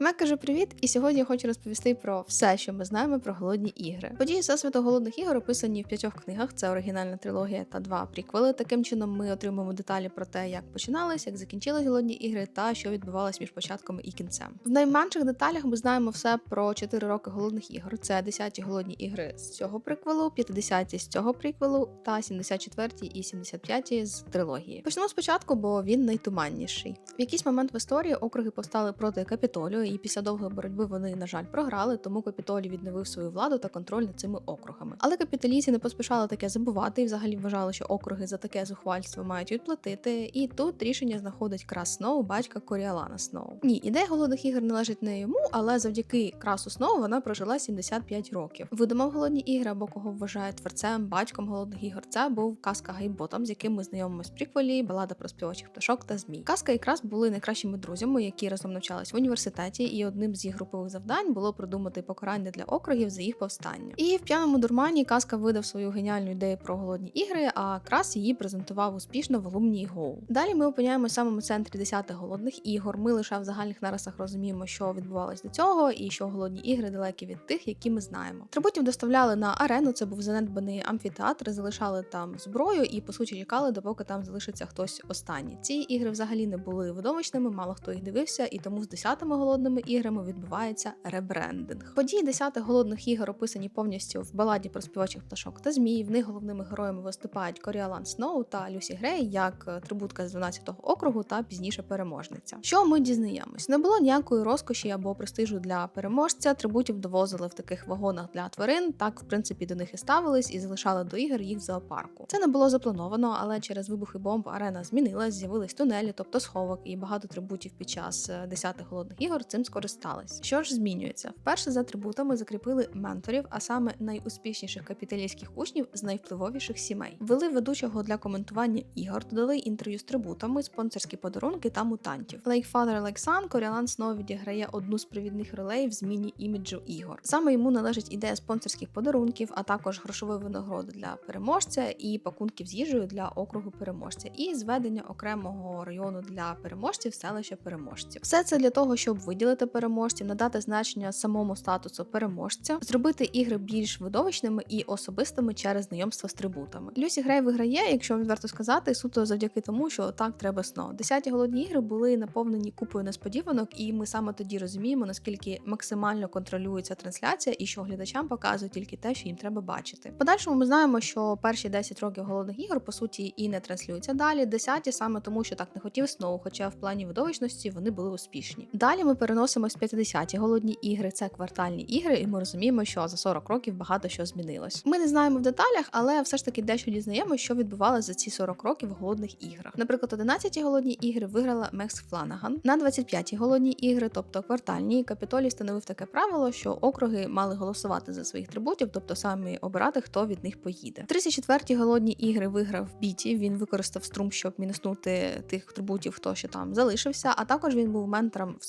Мек каже привіт, і сьогодні я хочу розповісти про все, що ми знаємо про голодні ігри. Події Всесвіту голодних ігор описані в п'ятьох книгах. Це оригінальна трилогія та два приквели. Таким чином ми отримуємо деталі про те, як починались, як закінчились голодні ігри та що відбувалось між початком і кінцем. В найменших деталях ми знаємо все про 4 роки голодних ігор. Це 10-ті голодні ігри з цього приквелу, 50-ті з цього приквелу та 74-ті і 75-ті з трилогії. Почнемо спочатку, бо він найтуманніший. В якийсь момент в історії округи повстали проти капітолію, і після довгої боротьби вони, на жаль, програли, тому капітолій відновив свою владу та контроль над цими округами. Але капіталійці не поспішали таке забувати і взагалі вважали, що округи за таке зухвальство мають відплатити. І тут рішення знаходить Крас Сноу, батька Коріалана Сноу. Ні, ідея голодних ігор належить не йому, але завдяки Красу Сноу вона прожила 75 років. Видумав голодні ігри або кого вважає творцем, батьком голодних ігор. Це був казка Гейботом, з яким ми знайомимося в приквелі, балада про співачих пташок та змій. Казка і Крас були найкращими друзями, які разом навчались в університеті, і одним з їх групових завдань було придумати покарання для округів за їх повстання. І в п'яному дурмані казка видав свою геніальну ідею про голодні ігри, а Крас її презентував успішно в алумній Гоу. Далі ми опиняємося в самому центрі 10 голодних ігор. Ми лише в загальних нарисах розуміємо, що відбувалось до цього, і що голодні ігри далекі від тих, які ми знаємо. Трибутів доставляли на арену. Це був занедбаний амфітеатр, залишали там зброю і по суті чекали, допоки там залишиться хтось останній. Ці ігри взагалі не були видовищними, мало хто їх дивився, і тому з 10-ми голодними іграми відбувається ребрендинг. Події 10 голодних ігор описані повністю в баладі про співачих пташок та змій. В них головними героями виступають Коріалан Сноу та Люсі Грей, як трибутка з 12-го округу та пізніше переможниця. Що ми дізнаємось? Не було ніякої розкоші або престижу для переможця. Трибутів довозили в таких вагонах для тварин. Так, в принципі, до них і ставились і залишали до ігор їх в зоопарку. Це не було заплановано, але через вибухи бомб арена змінилась, з'явились тунелі, тобто сховок, і багато трибутів під час 10-х голодних ігор цим скористались. Що ж змінюється? Вперше за трибутами закріпили менторів, а саме найуспішніших капіталійських учнів з найвпливовіших сімей. Ввели ведучого для коментування ігор, додали інтерв'ю з трибутами, спонсорські подарунки та мутантів. Like Father, Like Son Коріалан знову відіграє одну з провідних ролей в зміні іміджу ігор. Саме йому належить ідея спонсорських подарунків, а також грошової винагороди для переможця і пакунків з їжею для округу переможця, і зведення окремого району для переможців селища переможців. Все це для того, щоб виділити переможців, надати значення самому статусу переможця, зробити ігри більш видовищними і особистими через знайомство з трибутами. Люсі Грей виграє, якщо відверто сказати, суто завдяки тому, що так треба сно. Десяті голодні ігри були наповнені купою несподіванок, і ми саме тоді розуміємо, наскільки максимально контролюється трансляція і що глядачам показують тільки те, що їм треба бачити. Подальшому ми знаємо, що перші 10 років голодних ігор по суті і не транслюються далі. Десяті саме тому, що так не хотів Сноу, хоча в плані видовищності вони були успішні. Далі ми переносимось в 50-ті голодні ігри, це квартальні ігри, і ми розуміємо, що за 40 років багато що змінилось. Ми не знаємо в деталях, але все ж таки дещо дізнаємо, що відбувалося за ці 40 років в голодних іграх. Наприклад, 11-ті голодні ігри виграла Мекс Фланаган. На 25-ті голодні ігри, тобто квартальні, капітолій встановив таке правило, що округи мали голосувати за своїх трибутів, тобто самі обирати, хто від них поїде. 34-ті голодні ігри виграв Біті. Він використав струм, щоб мінуснути тих трибутів, хто ще там залишився. А також він був ментором в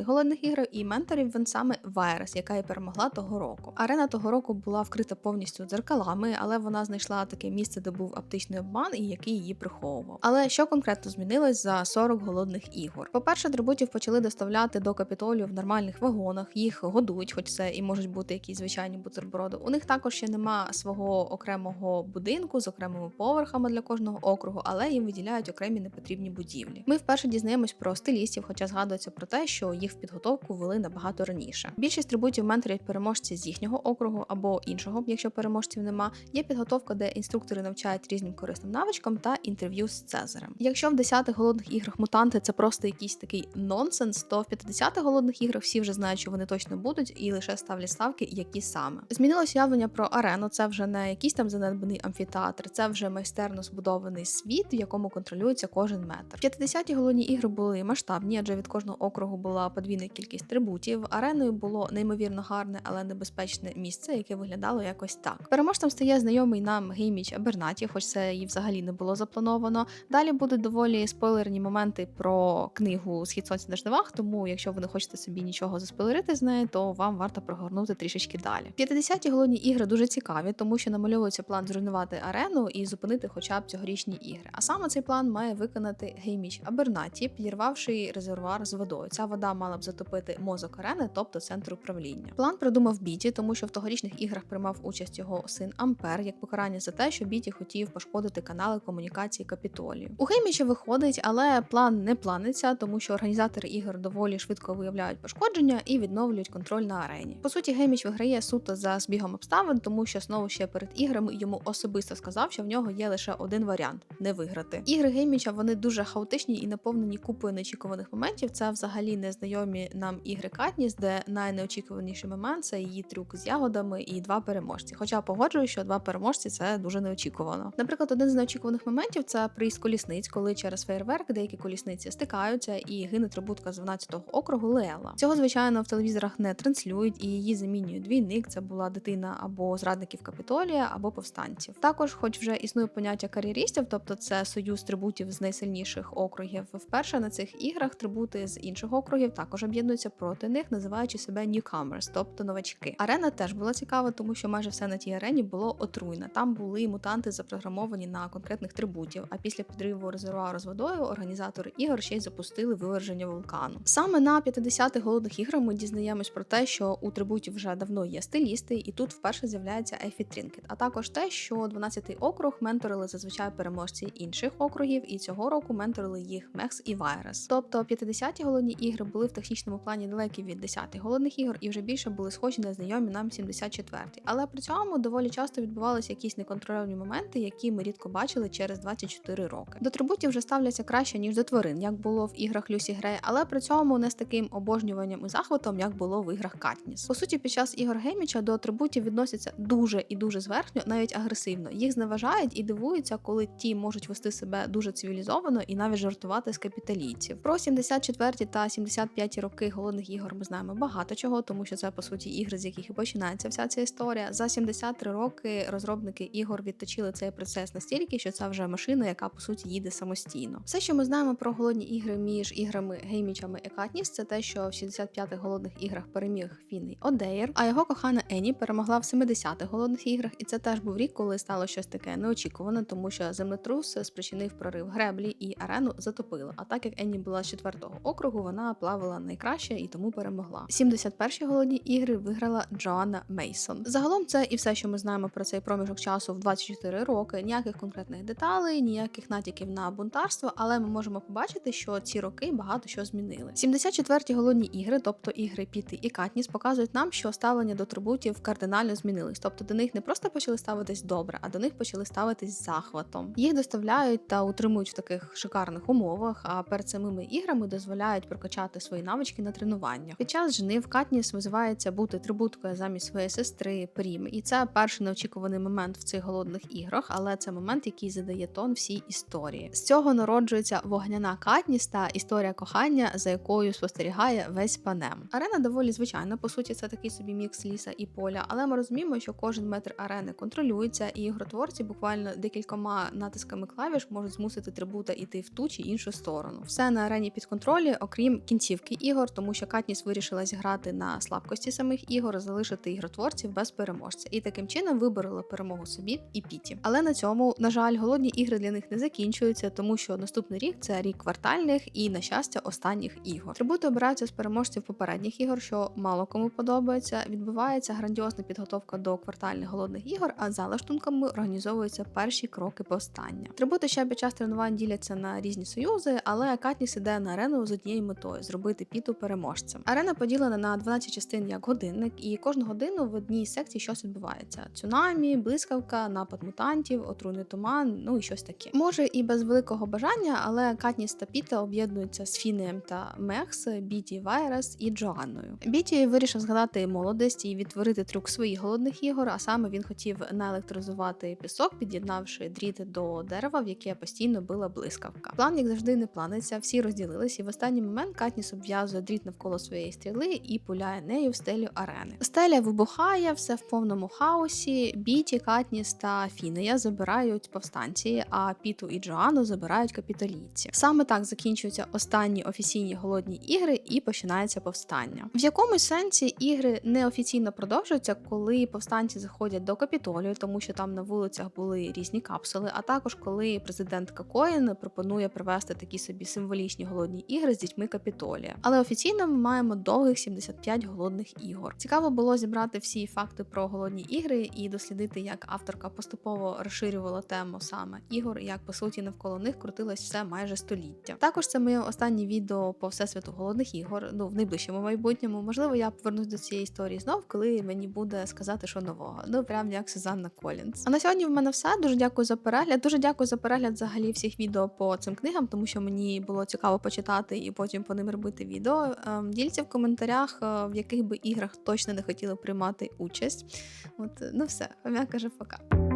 49-х голодних іграх, і менторів він саме Вайрес, яка і перемогла того року. Арена того року була вкрита повністю дзеркалами, але вона знайшла таке місце, де був оптичний обман і який її приховував. Але що конкретно змінилось за 40 голодних ігор? По-перше, трибутів почали доставляти до капітолію в нормальних вагонах, їх годують, хоч це і можуть бути якісь звичайні бутерброди. У них також ще нема свого окремого будинку з окремими поверхами для кожного округу, але їм виділяють окремі непотрібні будівлі. Ми вперше дізнаємось про стилістів, хоча згадується про те, що їх в підготовку вели набагато раніше. Більшість трибутів менторять переможці з їхнього округу або іншого, якщо переможців нема. Є підготовка, де інструктори навчають різним корисним навичкам та інтерв'ю з Цезарем. Якщо в 10-х голодних іграх мутанти це просто якийсь такий нонсенс, то в 50-х голодних іграх всі вже знають, що вони точно будуть, і лише ставлять ставки, які саме. Змінилось явлення про арену. Це вже не якийсь там занедбаний амфітеатр, це вже майстерно збудований світ, в якому контролюється кожен метр. 50-ті голодні ігри були масштабні, адже від кожного округу була подвійна кількість трибутів. Ареною було неймовірно гарне, але небезпечне місце, яке виглядало якось так. Переможцем стає знайомий нам гейміч Абернаті, хоч це і взагалі не було заплановано. Далі будуть доволі спойлерні моменти про книгу Схід сонця на жнивах, тому якщо ви не хочете собі нічого заспойлерити з неї, то вам варто прогорнути трішечки далі. 50-ті голодні ігри дуже цікаві, тому що намальовується план зруйнувати арену і зупинити хоча б цьогорічні ігри. А саме цей план має виконати гейміч Абернаті. підірвавши резервуар з водою. Ця вода мала б затопити мозок арени, тобто центр управління. План придумав Біті, тому що в тогорічних іграх приймав участь його син Ампер як покарання за те, що Біті хотів пошкодити канали комунікації Капітолію. У Гейміча виходить, але план не планиться, тому що організатори ігор доволі швидко виявляють пошкодження і відновлюють контроль на арені. По суті, Гейміч виграє суто за збігом обставин, тому що знову ще перед іграми йому особисто сказав, що в нього є лише один варіант не виграти. Ігри Гейміча вони дуже хаотичні і наповнені купою неочікуваних моментів. Це взагалі незнайомі нам ігри Катніс, де найнеочікуваніший момент це її трюк з ягодами і два переможці. Хоча погоджую, що два переможці це дуже неочікувано. Наприклад, один з неочікуваних моментів це приїзд колісниць, коли через фейерверк деякі колісниці стикаються і гине трибутка з 12-го округу Леела. Цього звичайно в телевізорах не транслюють, і її замінює двійник. Це була дитина або зрадників Капітолія, або повстанців. Також, хоч вже існує поняття кар'єристів, тобто це союз трибутів з найсильніших округів. Вперше на цих іграх трибути з інших округів також об'єднуються проти них, називаючи себе newcomers, тобто новачки. Арена теж була цікава, тому що майже все на тій арені було отруйне. Там були мутанти запрограмовані на конкретних трибутів. А після підриву резервуару з водою організатори ігор ще й запустили виверження вулкану. Саме на 50-х голодних іграх ми дізнаємось про те, що у трибутів вже давно є стилісти, і тут вперше з'являється Ефі Трінкет. А також те, що 12-й округ менторили зазвичай переможці інших округів, і цього року менторили їх Мекс і Вайрес. Тобто 50-ті голодні ігри були в технічному плані далекі від 10-х голодних ігор і вже більше були схожі на знайомі нам 74-ті. Але при цьому доволі часто відбувалися якісь неконтрольовані моменти, які ми рідко бачили через 24 роки. До трибутів вже ставляться краще ніж до тварин, як було в іграх Люсі Грей, але при цьому не з таким обожнюванням і захватом, як було в іграх Катніс. По суті, під час ігор Гейміча до атрибутів відносяться дуже і дуже зверхньо, навіть агресивно. Їх зневажають і дивуються, коли ті можуть вести себе дуже цивілізовано і навіть жартувати з капіталійців. Про 74 та 75 роки голодних ігор ми знаємо багато чого, тому що це по суті ігри, з яких і починається вся ця історія. За 73 роки розробники ігор відточили цей процес настільки, що це вже машина, яка по суті їде самостійно. Все, що ми знаємо про голодні ігри між іграми Геймічами і Катніс, це те, що в 65-х голодних іграх переміг Фінний Одеєр, а його кохана Ені перемогла в 70-х голодних іграх, і це теж був рік, коли стало щось таке неочікуване, тому що землетрус спричинив прорив греблі і арену затопило. А так як Енні була з 4-го округу, вона плавала найкраще і тому перемогла. 71-ті голодні ігри виграла Джоанна Мейсон. Загалом це і все, що ми знаємо про цей проміжок часу в 24 роки. Ніяких конкретних деталей, ніяких натяків на бунтарство, але ми можемо побачити, що ці роки багато що змінили. 74-ті голодні ігри, тобто ігри Піти і Катніс, показують нам, що ставлення до трибутів кардинально змінились. Тобто до них не просто почали ставитись добре, а до них почали ставитись з захватом. Їх доставляють та утримують в таких шикарних умовах. А перед самими іграми дозволяють прокачати свої навички на тренуваннях. Під час жнив Катніс визивається бути трибуткою замість своєї сестри Прім, і це перший неочікуваний момент в цих голодних іграх, але це момент, який задає тон всій історії. З цього народжується вогняна Катніс та історія кохання, за якою спостерігає весь панем. Арена доволі звичайна, по суті, це такий собі мікс ліса і поля, але ми розуміємо, що кожен метр арени контролюється, і ігротворці буквально декількома натисками клавіш можуть змусити трибута іти в ту чи іншу сторону. Все на арені під контролі, окрім кінцівки ігор, тому що Катніс вирішила зіграти на слабкості самих ігор, залишити ігротворців без переможця, і таким чином виборола перемогу собі і Піті. Але на цьому, на жаль, голодні ігри для них не закінчуються, тому що наступний рік це рік квартальних і, на щастя, останніх ігор. Трибути обираються з переможців попередніх ігор, що мало кому подобається. Відбувається грандіозна підготовка до квартальних голодних ігор, а за лаштунками організовуються перші кроки повстання. Трибути ще під час тренувань діляться на різні союзи, але Катніс іде на арену з однією метою зробити піту переможцем. Арена поділена на 12 частин як годинник, і кожну годину в одній секції щось відбувається: цунамі, блискавка, напад мутантів, отруйний туман, ну і щось таке. Може і без великого бажання, але Катніс та Піта об'єднуються з Фінеєм та Мекс, Біті Вайрес і Джоанною. Біті вирішив згадати молодість і відтворити трюк своїх голодних ігор. А саме він хотів наелектризувати пісок, під'єднавши дріти до дерева, в яке постійно била блискавка. План, як завжди, не планиться. Всі розділились, і в останній момент Катніс обв'язує дріт навколо своєї стріли і пуляє нею в стелю арени. Стеля вибухає, все в повному хаосі. Біті, Катніс та Фінея забирають повстанці, а Піту і Джоану забирають капітолійці. Саме так закінчуються останні офіційні голодні ігри і починається повстання. В якомусь сенсі ігри неофіційно продовжуються, коли повстанці заходять до капітолію, тому що там на вулицях були різні капсули. А також коли президент Какоїн пропонує провести такі собі символічні голодні ігри з дітьми Капітолія. Але офіційно ми маємо довгих 75 голодних ігор. Цікаво було зібрати всі факти про голодні ігри і дослідити, як авторка поступово розширювала тему саме ігор, і як по суті навколо них крутилось все майже століття. Також це моє останнє відео по всесвіту голодних ігор. Ну в найближчому майбутньому. Можливо, я повернусь до цієї історії знов, коли мені буде сказати, що нового. Ну прям як Сюзанна Колінс. А на сьогодні в мене все. Дуже дякую за перегляд. Дуже дякую за перегляд взагалі всіх відео по цим книгам, тому що мені було цікаво почитати і потім по ним робити відео. Ем, Діліться в коментарях, е, в яких би іграх точно не хотіли приймати участь. От ну все, Фомя каже пока.